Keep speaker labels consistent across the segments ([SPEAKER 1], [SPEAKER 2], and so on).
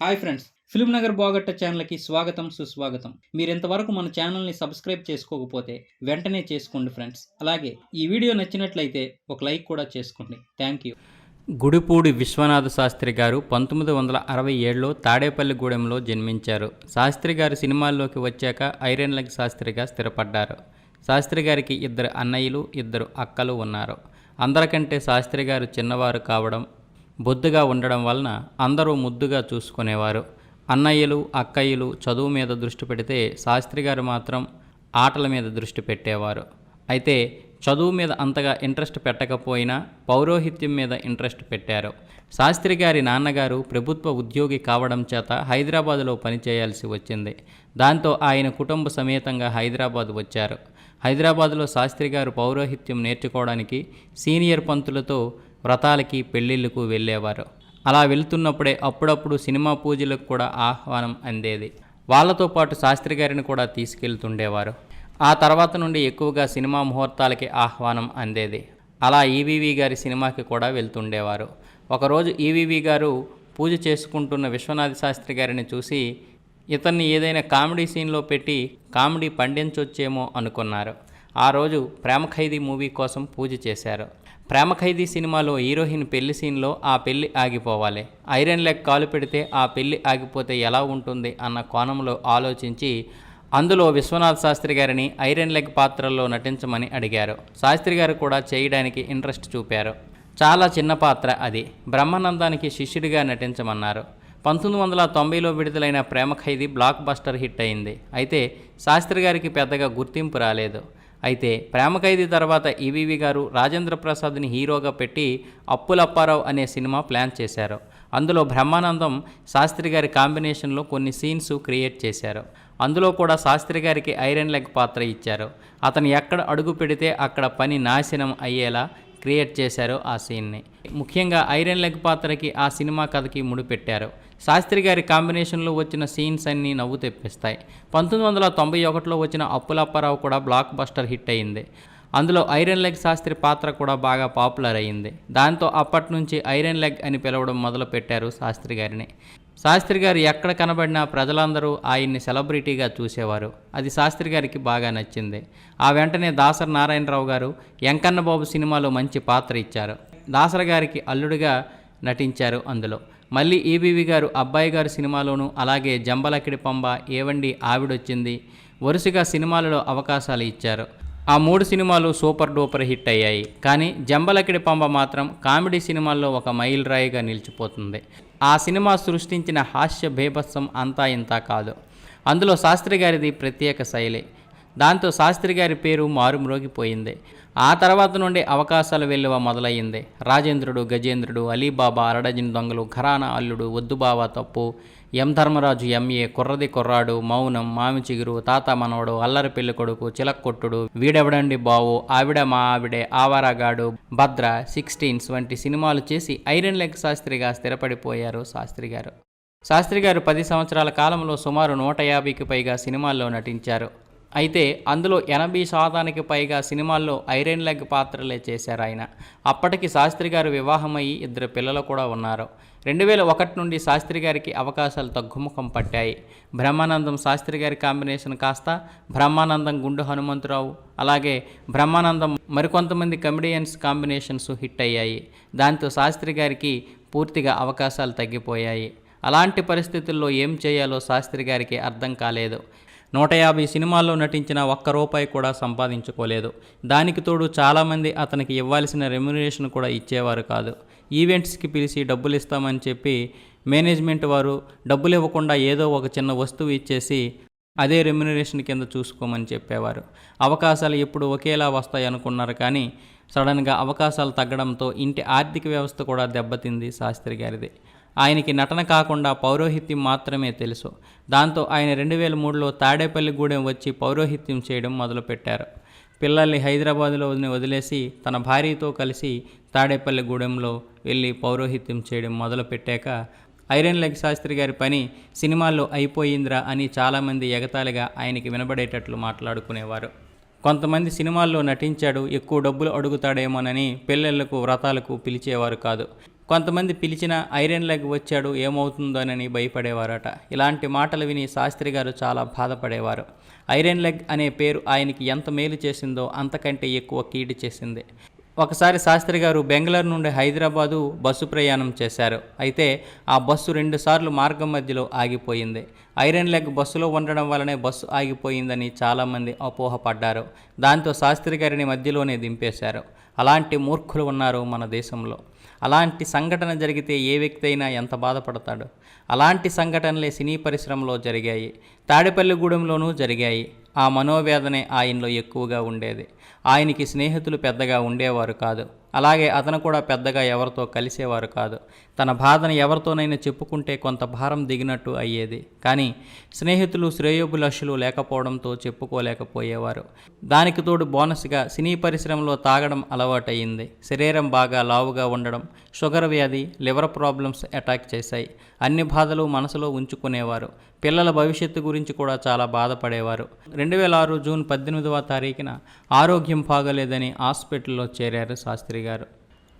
[SPEAKER 1] Hi friends film Nagar బాగట్ట ఛానల్కి స్వాగతం సుస్వాగతం. మీరు ఇంతవరకు మన ఛానల్ని సబ్స్క్రైబ్ చేసుకోకపోతే వెంటనే చేసుకోండి ఫ్రెండ్స్. అలాగే ఈ వీడియో నచ్చినట్లయితే ఒక లైక్ కూడా చేసుకోండి. Thank you. గుడిపూడి విశ్వనాథ శాస్త్రి గారు పంతొమ్మిది వందల అరవై ఏడులో తాడేపల్లిగూడెంలో జన్మించారు. శాస్త్రి గారు సినిమాల్లోకి వచ్చాక ఐరన్ లెగ్ శాస్త్రిగా స్థిరపడ్డారు. శాస్త్రి గారికి ఇద్దరు అన్నయ్యలు ఇద్దరు అక్కలు ఉన్నారు. అందరికంటే శాస్త్రి గారు చిన్నవారు కావడం బొద్దుగా ఉండడం వలన అందరూ ముద్దుగా చూసుకునేవారు. అన్నయ్యలు అక్కయ్యలు చదువు మీద దృష్టి పెడితే శాస్త్రి గారు మాత్రం ఆటల మీద దృష్టి పెట్టేవారు. అయితే చదువు మీద అంతగా ఇంట్రెస్ట్ పెట్టకపోయినా పౌరోహిత్యం మీద ఇంట్రెస్ట్ పెట్టారు. శాస్త్రి గారి నాన్నగారు ప్రభుత్వ ఉద్యోగి కావడం చేత హైదరాబాదులో పనిచేయాల్సి వచ్చింది. దాంతో ఆయన కుటుంబ సమేతంగా హైదరాబాద్ వచ్చారు. హైదరాబాదులో శాస్త్రి గారు పౌరోహిత్యం నేర్చుకోవడానికి సీనియర్ పంతులతో వ్రతాలకి పెళ్ళిళ్ళకు వెళ్ళేవారు. అలా వెళ్తున్నప్పుడే అప్పుడప్పుడు సినిమా పూజలకు కూడా ఆహ్వానం అందేది. వాళ్ళతో పాటు శాస్త్రి గారిని కూడా తీసుకెళ్తుండేవారు. ఆ తర్వాత నుండి ఎక్కువగా సినిమా ముహూర్తాలకి ఆహ్వానం అందేది. అలా ఈవీవి గారి సినిమాకి కూడా వెళ్తుండేవారు. ఒకరోజు ఈవీవి గారు పూజ చేసుకుంటున్న విశ్వనాథ శాస్త్రి గారిని చూసి ఇతన్ని ఏదైనా కామెడీ సీన్లో పెట్టి కామెడీ పండించొచ్చేమో అనుకున్నారు. ఆ రోజు ప్రేమ ఖైదీ మూవీ కోసం పూజ చేశారు. ప్రేమ ఖైదీ సినిమాలో హీరోయిన్ పెళ్ళి సీన్లో ఆ పెళ్ళి ఆగిపోవాలి. ఐరన్ లెగ్ కాలు పెడితే ఆ పెళ్ళి ఆగిపోతే ఎలా ఉంటుంది అన్న కోణంలో ఆలోచించి అందులో విశ్వనాథ్ శాస్త్రి గారిని ఐరన్ లెగ్ పాత్రల్లో నటించమని అడిగారు. శాస్త్రి గారు కూడా చేయడానికి ఇంట్రెస్ట్ చూపారు. చాలా చిన్న పాత్ర అది. బ్రహ్మానందానికి శిష్యుడిగా నటించమన్నారు. పంతొమ్మిది వందల తొంభైలో విడుదలైన Prema Khaidi blockbuster hit అయింది. అయితే శాస్త్రి గారికి పెద్దగా గుర్తింపు రాలేదు. అయితే ప్రేమ ఖైదీ తర్వాత ఈవీవి గారు రాజేంద్ర ప్రసాద్ని హీరోగా పెట్టి అప్పులప్పారావు అనే సినిమా ప్లాన్ చేశారు. అందులో బ్రహ్మానందం శాస్త్రి గారి కాంబినేషన్లో కొన్ని సీన్స్ క్రియేట్ చేశారు. అందులో కూడా శాస్త్రి గారికి ఐరన్ లెగ్ పాత్ర ఇచ్చారు. అతను ఎక్కడ అడుగు పెడితే అక్కడ పని నాశనం అయ్యేలా క్రియేట్ చేశారు ఆ సీన్ని. ముఖ్యంగా ఐరన్ లెగ్ పాత్రకి ఆ సినిమా కథకి ముడిపెట్టారు శాస్త్రి గారి కాంబినేషన్లో వచ్చిన సీన్స్ అన్నీ నవ్వు తెప్పిస్తాయి. పంతొమ్మిది వందల తొంభై ఒకటిలో వచ్చిన అప్పులప్పారావు కూడా బ్లాక్ బస్టర్ హిట్ అయింది. అందులో ఐరన్ లెగ్ శాస్త్రి పాత్ర కూడా బాగా పాపులర్ అయింది. దాంతో అప్పటి నుంచి ఐరన్ లెగ్ అని పిలవడం మొదలుపెట్టారు శాస్త్రి గారిని. శాస్త్రి గారు ఎక్కడ కనబడినా ప్రజలందరూ ఆయన్ని సెలబ్రిటీగా చూసేవారు. అది శాస్త్రి గారికి బాగా నచ్చింది. ఆ వెంటనే దాసరి నారాయణరావు గారు ఎంకన్నబాబు సినిమాలో మంచి పాత్ర ఇచ్చారు. దాసరి గారికి అల్లుడిగా నటించారు అందులో. మళ్ళీ ఈబీవి గారు అబ్బాయి గారు సినిమాలోనూ అలాగే జంబలకిడి పంబ ఏవండి ఆవిడొచ్చింది వరుసగా సినిమాలలో అవకాశాలు ఇచ్చారు. ఆ మూడు సినిమాలు సూపర్ డూపర్ హిట్ అయ్యాయి. కానీ జంబలకిడి పంబ మాత్రం కామెడీ సినిమాల్లో ఒక మైల్ రాయిగా నిలిచిపోతుంది. ఆ సినిమా సృష్టించిన హాస్య భేభత్సం అంతా ఇంతా కాదు. అందులో శాస్త్రి గారిది ప్రత్యేక శైలి. దాంతో శాస్త్రి గారి పేరు మారుమ్రోగిపోయింది. ఆ తర్వాత నుండి అవకాశాల వెల్లువ మొదలయ్యింది. రాజేంద్రుడు గజేంద్రుడు అలీబాబా అరడజిన్ దొంగలు ఘరానా అల్లుడు వద్దుబావా తప్పు ఎం ధర్మరాజు ఎంఏ కుర్రది కుర్రాడు మౌనం మామి చిగురు తాత మనవడు అల్లరి పెళ్ళి కొడుకు చిలక్కొట్టుడు వీడెవడండి బావు ఆవిడ మా ఆవిడే ఆవారాగాడు భద్ర సిక్స్టీన్స్ వంటి సినిమాలు చేసి ఐరన్ లెగ్ శాస్త్రిగా స్థిరపడిపోయారు శాస్త్రి గారు. శాస్త్రి గారు పది సంవత్సరాల కాలంలో సుమారు నూట యాభైకి పైగా సినిమాల్లో నటించారు. అయితే అందులో ఎనభై శాతానికి పైగా సినిమాల్లో ఐరన్ లెగ్ పాత్రలే చేశారు ఆయన. అప్పటికి శాస్త్రి గారు వివాహమయ్యి ఇద్దరు పిల్లలు కూడా ఉన్నారు. రెండు వేల ఒకటి నుండి శాస్త్రి గారికి అవకాశాలు తగ్గుముఖం పట్టాయి. బ్రహ్మానందం శాస్త్రి గారి కాంబినేషన్ కాస్త బ్రహ్మానందం గుండు హనుమంతరావు అలాగే బ్రహ్మానందం మరికొంతమంది కమెడియన్స్ కాంబినేషన్స్ హిట్ అయ్యాయి. దాంతో శాస్త్రి గారికి పూర్తిగా అవకాశాలు తగ్గిపోయాయి. అలాంటి పరిస్థితుల్లో ఏం చేయాలో శాస్త్రి గారికి అర్థం కాలేదు. నూట యాభై సినిమాల్లో నటించిన ఒక్క రూపాయి కూడా సంపాదించుకోలేదు. దానికి తోడు చాలామంది అతనికి ఇవ్వాల్సిన రెమ్యునరేషన్ కూడా ఇచ్చేవారు కాదు. ఈవెంట్స్కి పిలిచి డబ్బులు ఇస్తామని చెప్పి మేనేజ్మెంట్ వారు డబ్బులు ఇవ్వకుండా ఏదో ఒక చిన్న వస్తువు ఇచ్చేసి అదే రెమ్యునరేషన్ కింద చూసుకోమని చెప్పేవారు. అవకాశాలు ఎప్పుడు ఒకేలా వస్తాయి అనుకున్నారు కానీ సడన్గా అవకాశాలు తగ్గడంతో ఇంటి ఆర్థిక వ్యవస్థ కూడా దెబ్బతింది శాస్త్రి గారిది. ఆయనకి నటన కాకుండా పౌరోహిత్యం మాత్రమే తెలుసు. దాంతో ఆయన రెండు వేల మూడులో తాడేపల్లిగూడెం వచ్చి పౌరోహిత్యం చేయడం మొదలుపెట్టారు. పిల్లల్ని హైదరాబాదులో వదిలేసి తన భార్యతో కలిసి తాడేపల్లిగూడెంలో వెళ్ళి పౌరోహిత్యం చేయడం మొదలుపెట్టాక ఐరన్ లెగ్ శాస్త్రి గారి పని సినిమాల్లో అయిపోయిందిరా అని చాలామంది ఎగతాళిగా ఆయనకి వినబడేటట్లు మాట్లాడుకునేవారు. కొంతమంది సినిమాల్లో నటించాడు ఎక్కువ డబ్బులు అడుగుతాడేమోనని పిల్లలకు వ్రతాలకు పిలిచేవారు కాదు. కొంతమంది పిలిచిన ఐరన్ లెగ్ వచ్చాడు ఏమవుతుందోనని భయపడేవారట. ఇలాంటి మాటలు విని శాస్త్రి గారు చాలా బాధపడేవారు. ఐరన్ లెగ్ అనే పేరు ఆయనకి ఎంత మేలు చేసిందో అంతకంటే ఎక్కువ కీడు చేసింది. ఒకసారి శాస్త్రి గారు బెంగళూరు నుండి హైదరాబాదు బస్సు ప్రయాణం చేశారు. అయితే ఆ బస్సు రెండుసార్లు మార్గం మధ్యలో ఆగిపోయింది. ఐరన్ లెగ్ బస్సులో ఉండడం వలనే బస్సు ఆగిపోయిందని చాలామంది అపోహపడ్డారు. దాంతో శాస్త్రి గారిని మధ్యలోనే దింపేశారు. అలాంటి మూర్ఖులు ఉన్నారు మన దేశంలో. అలాంటి సంఘటన జరిగితే ఏ వ్యక్తి అయినా ఎంత బాధపడతాడు? అలాంటి సంఘటనలే సినీ పరిశ్రమలో జరిగాయి. తాడేపల్లిగూడెంలోనూ జరిగాయి. ఆ మనోవేదనే ఆయనలో ఎక్కువగా ఉండేది. ఆయనకి స్నేహితులు పెద్దగా ఉండేవారు కాదు. అలాగే అతను కూడా పెద్దగా ఎవరితో కలిసేవారు కాదు. తన బాధను ఎవరితోనైనా చెప్పుకుంటే కొంత భారం దిగినట్టు అయ్యేది. కానీ స్నేహితులు శ్రేయోభిలాషులు లేకపోవడంతో చెప్పుకోలేకపోయేవారు. దానికి తోడు బోనస్గా సినీ పరిశ్రమలో తాగడం అలవాటయ్యింది శరీరం బాగా లావుగా ఉండడం షుగర్ వ్యాధి లివర్ ప్రాబ్లమ్స్ అటాక్ చేశాయి. అన్ని బాధలు మనసులో ఉంచుకునేవారు. పిల్లల భవిష్యత్తు గురించి కూడా చాలా బాధపడేవారు. రెండు వేల ఆరు జూన్ పద్దెనిమిదవ తారీఖున ఆరోగ్యం బాగలేదని హాస్పిటల్లో చేరారు శాస్త్రి అడిగారు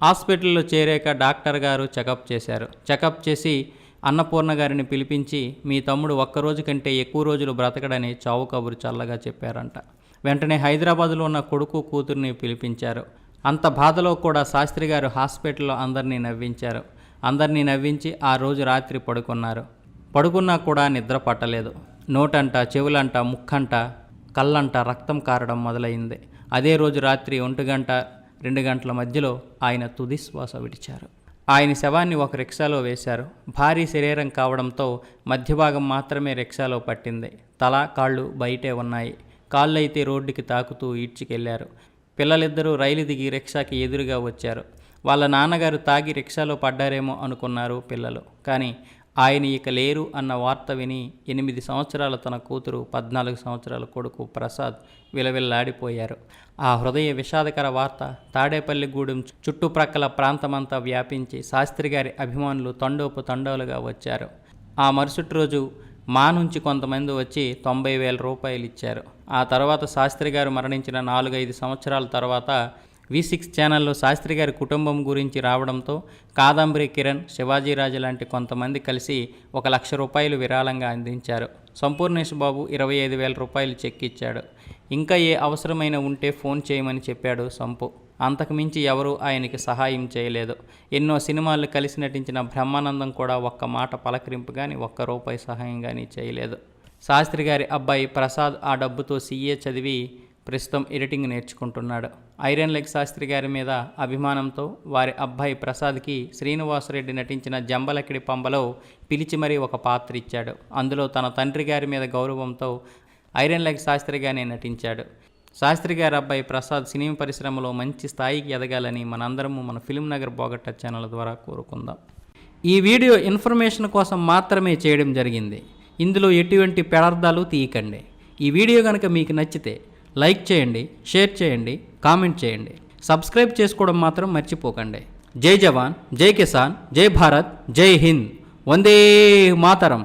[SPEAKER 1] హాస్పిటల్లో చేరాక డాక్టర్ గారు చెకప్ చేశారు. చెకప్ చేసి అన్నపూర్ణ గారిని పిలిపించి మీ తమ్ముడు ఒక్కరోజు కంటే ఎక్కువ రోజులు బ్రతకడని చావు కబురు చల్లగా చెప్పారంట. వెంటనే హైదరాబాద్లో ఉన్న కొడుకు కూతుర్ని పిలిపించారు. అంత బాధలో కూడా శాస్త్రి గారు హాస్పిటల్లో అందరినీ నవ్వించారు. అందరినీ నవ్వించి ఆ రోజు రాత్రి పడుకున్నారు. పడుకున్నా కూడా నిద్ర పట్టలేదు. నోటంట చెవులంట ముక్కంట కళ్ళంట రక్తం కారడం మొదలైంది. అదే రోజు రాత్రి ఒంటి గంట రెండు గంటల మధ్యలో ఆయన తుదిశ్వాస విడిచారు. ఆయన శవాన్ని ఒక రిక్షాలో వేశారు. భారీ శరీరం కావడంతో మధ్యభాగం మాత్రమే రిక్షాలో పట్టింది. తల కాళ్ళు బయటే ఉన్నాయి. కాళ్ళు అయితే రోడ్డుకి తాకుతూ ఈడ్చుకెళ్ళారు. పిల్లలిద్దరూ రైలు దిగి రిక్షాకి ఎదురుగా వచ్చారు. వాళ్ళ నాన్నగారు తాగి రిక్షాలో పడ్డారేమో అనుకున్నారు పిల్లలు. కానీ ఆయన ఇక లేరు అన్న వార్త విని ఎనిమిది సంవత్సరాల తన కూతురు పద్నాలుగు సంవత్సరాల కొడుకు ప్రసాద్ విలవిల్లాడిపోయారు. ఆ హృదయ విషాదకర వార్త తాడేపల్లిగూడెం చుట్టుప్రక్కల ప్రాంతమంతా వ్యాపించి శాస్త్రి గారి అభిమానులు తండోపు తండోలుగా వచ్చారు. ఆ మరుసటి రోజు మా నుంచి కొంతమంది వచ్చి తొంభై వేల రూపాయలు ఇచ్చారు. ఆ తర్వాత శాస్త్రి గారు మరణించిన నాలుగైదు సంవత్సరాల తర్వాత వి సిక్స్ ఛానల్లో శాస్త్రి గారి కుటుంబం గురించి రావడంతో కాదంబరి కిరణ్ శివాజీరాజు లాంటి కొంతమంది కలిసి ఒక లక్ష రూపాయలు విరాళంగా అందించారు. సంపూర్ణేష్ బాబు ఇరవై ఐదు వేల రూపాయలు చెక్ ఇచ్చాడు. ఇంకా ఏ అవసరమైన ఉంటే ఫోన్ చేయమని చెప్పాడు సంపు. అంతకుమించి ఎవరూ ఆయనకి సహాయం చేయలేదు. ఎన్నో సినిమాలు కలిసి నటించిన బ్రహ్మానందం కూడా ఒక్క మాట పలకరింపు కానీ ఒక్క రూపాయి సహాయం కానీ చేయలేదు. శాస్త్రి గారి అబ్బాయి ప్రసాద్ ఆ డబ్బుతో సీఏ చదివి ప్రస్తుతం ఎడిటింగ్ నేర్చుకుంటున్నాడు. ఐరన్ లెగ్ శాస్త్రి గారి మీద అభిమానంతో వారి అబ్బాయి ప్రసాద్కి శ్రీనివాసరెడ్డి నటించిన జంబలకిడి పంబలో పిలిచి మరీ ఒక పాత్ర ఇచ్చాడు. అందులో తన తండ్రి గారి మీద గౌరవంతో ఐరన్ లెగ్ శాస్త్రిగానే నటించాడు. శాస్త్రి గారి అబ్బాయి ప్రసాద్ సినీ పరిశ్రమలో మంచి స్థాయికి ఎదగాలని మనందరము మన ఫిల్మ్ నగర్ బోగట్ట ఛానల్ ద్వారా కోరుకుందాం. ఈ వీడియో ఇన్ఫర్మేషన్ కోసం మాత్రమే చేయడం జరిగింది. ఇందులో ఎటువంటి పెడార్థాలు తీయకండి. ఈ వీడియో కనుక మీకు నచ్చితే లైక్ చేయండి షేర్ చేయండి కామెంట్ చేయండి. సబ్స్క్రైబ్ చేసుకోవడం మాత్రం మర్చిపోకండి. జై జవాన్ జై కిసాన్ జై భారత్ జై హింద్. వందే మాతరం.